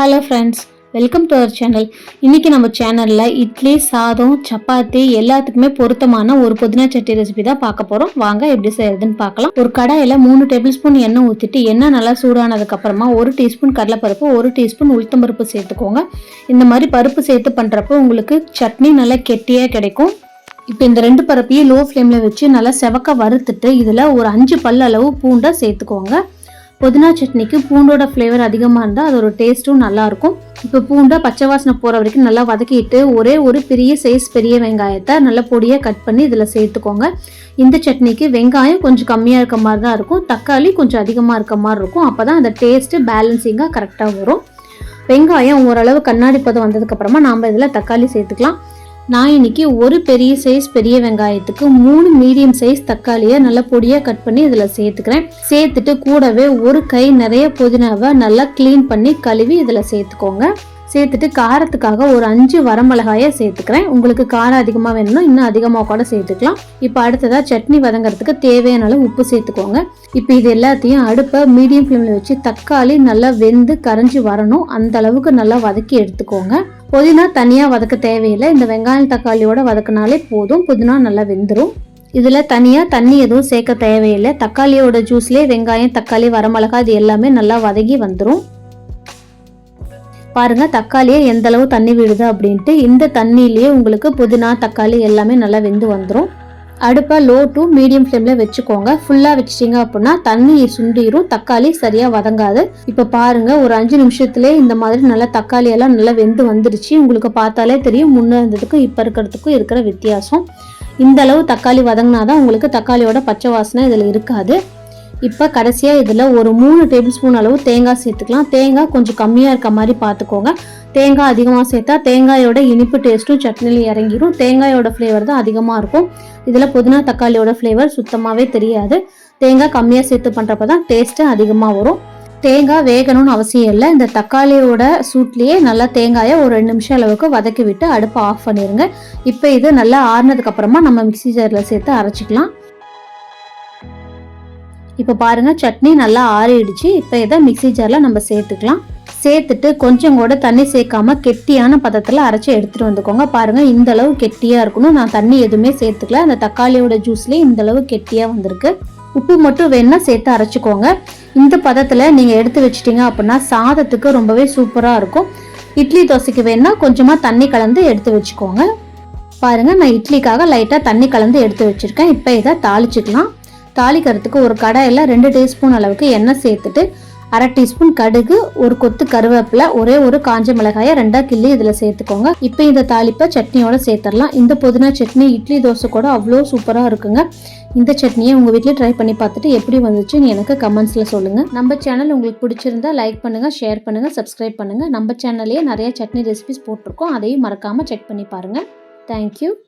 Hello friends welcome to our channel இன்றைக்கி நம்ம சேனலில் இட்லி சாதம் சப்பாத்தி எல்லாத்துக்குமே பொருத்தமான ஒரு புதினா சட்டி ரெசிபி தான் பார்க்க போகிறோம் வாங்க எப்படி செய்யறதுன்னு பார்க்கலாம். ஒரு கடாயில் மூணு டேபிள் ஸ்பூன் எண்ணெய் ஊற்றிட்டு எண்ணெய் நல்லா சூடானதுக்கப்புறமா ஒரு டீஸ்பூன் கடலைப்பருப்பு ஒரு டீஸ்பூன் உளுத்தம்பருப்பு சேர்த்துக்கோங்க. இந்த மாதிரி பருப்பு சேர்த்து பண்ணுறப்போ உங்களுக்கு சட்னி நல்லா கெட்டியாக கிடைக்கும். இப்போ இந்த ரெண்டு பருப்பையும் லோ ஃப்ளேமில் வச்சு நல்லா செவக்க வறுத்துட்டு இதில் ஒரு அஞ்சு பல் அளவு பூண்டை சேர்த்துக்கோங்க. புதினா சட்னிக்கு பூண்டோட ஃப்ளேவர் அதிகமாக இருந்தால் அதோட டேஸ்ட்டும் நல்லாயிருக்கும். இப்போ பூண்டை பச்சை வாசனை போகிற வரைக்கும் நல்லா வதக்கிட்டு ஒரே ஒரு பெரிய சைஸ் பெரிய வெங்காயத்தை நல்லா பொடியாக கட் பண்ணி இதில் சேர்த்துக்கோங்க. இந்த சட்னிக்கு வெங்காயம் கொஞ்சம் கம்மியாக இருக்க மாதிரி தான் இருக்கும். தக்காளி கொஞ்சம் அதிகமாக இருக்க மாதிரி இருக்கும். அப்போ தான் அந்த டேஸ்ட்டு பேலன்சிங்காக கரெக்டாக வரும். வெங்காயம் ஓரளவு கண்ணாடி பதம் வந்ததுக்கப்புறமா நாம் இதில் தக்காளி சேர்த்துக்கலாம். நான் இன்னைக்கு ஒரு பெரிய சைஸ் பெரிய வெங்காயத்துக்கு மூணு மீடியம் சைஸ் தக்காளியை நல்லா பொடியாக கட் பண்ணி இதில் சேர்த்துக்கிறேன். சேர்த்துட்டு கூடவே ஒரு கை நிறைய புதினாவை நல்லா க்ளீன் பண்ணி கழுவி இதில் சேர்த்துக்கோங்க. சேர்த்துட்டு காரத்துக்காக ஒரு அஞ்சு வரமிளகாயை சேர்த்துக்கிறேன். உங்களுக்கு காரம் அதிகமாக வேணும்னா இன்னும் அதிகமாக கூட சேர்த்துக்கலாம். இப்போ அடுத்ததாக சட்னி வதங்குறதுக்கு தேவையான அளவு உப்பு சேர்த்துக்கோங்க. இப்போ இது எல்லாத்தையும் அடுப்பை மீடியம் ஃப்ளேமில் வச்சு தக்காளி நல்லா வெந்து கரைஞ்சி வரணும். அந்த அளவுக்கு நல்லா வதக்கி எடுத்துக்கோங்க. புதினா தனியாக வதக்க தேவையில்லை. இந்த வெங்காயம் தக்காளியோட வதக்கினாலே போதும். புதினா நல்லா வெந்துடும் இதில் தனியாக தண்ணி எதுவும் சேர்க்க தேவையில்லை. தக்காளியோட ஜூஸ்லேயே வெங்காயம் தக்காளி வரமிளகா இது எல்லாமே நல்லா வதங்கி வந்துடும் பாருங்க தக்காளியே எந்த அளவு தண்ணி விடுது அப்படின்ட்டு இந்த தண்ணியிலேயே உங்களுக்கு புதினா தக்காளி எல்லாமே நல்லா வெந்து வந்துடும் அடுப்பை லோ டு மீடியம் ஃப்ளேமில் வச்சுக்கோங்க. ஃபுல்லாக வச்சிட்டிங்க அப்படின்னா தண்ணி சுண்டிரும் தக்காளி சரியாக வதங்காது. இப்போ பாருங்க ஒரு அஞ்சு நிமிஷத்துலேயே இந்த மாதிரி நல்லா தக்காளி எல்லாம் நல்லா வெந்து வந்துருச்சு. உங்களுக்கு பார்த்தாலே தெரியும் முன்னே இருந்ததுக்கும் இப்போ இருக்கிறதுக்கும் இருக்கிற வித்தியாசம். இந்த அளவு தக்காளி வதங்கினா தான் உங்களுக்கு தக்காளியோட பச்சை வாசனை இதில் இருக்காது. இப்போ கடைசியாக இதில் ஒரு மூணு டேபிள் ஸ்பூன் அளவு தேங்காய் சேர்த்துக்கலாம். தேங்காய் கொஞ்சம் கம்மியாக இருக்க மாதிரி பார்த்துக்கோங்க தேங்காய் அதிகமாக சேர்த்தா தேங்காயோட இனிப்பு டேஸ்ட்டும் சட்னியில் இறங்கிடும் தேங்காயோட ஃப்ளேவர் தான் அதிகமாக இருக்கும். இதில் புதினா தக்காளியோட ஃப்ளேவர் சுத்தமாகவே தெரியாது. தேங்காய் கம்மியாக சேர்த்து பண்ணுறப்ப தான் டேஸ்ட்டு அதிகமாக வரும். தேங்காய் வேகணும்னு அவசியம் இல்லை. இந்த தக்காளியோட சூட்லேயே நல்லா தேங்காயை ஒரு ரெண்டு நிமிஷம் அளவுக்கு வதக்கி விட்டு அடுப்பை ஆஃப் பண்ணிடுங்க இப்போ இது நல்லா ஆறுனதுக்கப்புறமா நம்ம மிக்சி ஜாரில் சேர்த்து அரைச்சிக்கலாம். இப்போ பாருங்கள் சட்னி நல்லா ஆறிடுச்சு. இப்போ இதை மிக்சி ஜாரில் நம்ம சேர்த்துக்கலாம். சேர்த்துட்டு கொஞ்சம் கூட தண்ணி சேர்க்காம கெட்டியான பதத்தில் அரைச்சி எடுத்துகிட்டு வந்துக்கோங்க. பாருங்கள் இந்த அளவு கெட்டியாக இருக்கணும். நான் தண்ணி எதுவுமே சேர்த்துக்கல. அந்த தக்காளியோட ஜூஸ்லேயே இந்த அளவு கெட்டியாக வந்திருக்கு. உப்பு மட்டும் வேணால் சேர்த்து அரைச்சிக்கோங்க. இந்த பதத்தில் நீங்கள் எடுத்து வச்சிட்டிங்க அப்படின்னா சாதத்துக்கு ரொம்பவே சூப்பராக இருக்கும். இட்லி தோசைக்கு வேணால் கொஞ்சமாக தண்ணி கலந்து எடுத்து வச்சுக்கோங்க. பாருங்கள் நான் இட்லிக்காக லைட்டாக தண்ணி கலந்து எடுத்து வச்சுருக்கேன். இப்போ இதை தாளிச்சிக்கலாம். தாளிக்கிறதுக்கு ஒரு கடாயில் ரெண்டு டீஸ்பூன் அளவுக்கு எண்ணெய் சேர்த்துட்டு அரை டீஸ்பூன் கடுகு ஒரு கொத்து கருவேப்பிலை ஒரே ஒரு காஞ்ச மிளகாயை ரெண்டாக கிள்ளி இதில் சேர்த்துக்கோங்க. இப்போ இந்த தாளிப்பை சட்னியோட சேர்த்துடலாம் இந்த புதினா சட்னி இட்லி தோசை கூட அவ்வளோ சூப்பராக இருக்குங்க. இந்த சட்னியை உங்கள் வீட்டில் ட்ரை பண்ணி பார்த்துட்டு எப்படி வந்துச்சுன்னு எனக்கு கமெண்ட்ஸில் சொல்லுங்கள் நம்ம சேனல் உங்களுக்கு பிடிச்சிருந்தா லைக் பண்ணுங்கள் ஷேர் பண்ணுங்கள் சப்ஸ்கிரைப் பண்ணுங்கள் நம்ம சேனல்லையே நிறைய சட்னி ரெசிபிஸ் போட்டிருக்கோம். அதையும் மறக்காமல் செக் பண்ணி பாருங்கள் தேங்க்யூ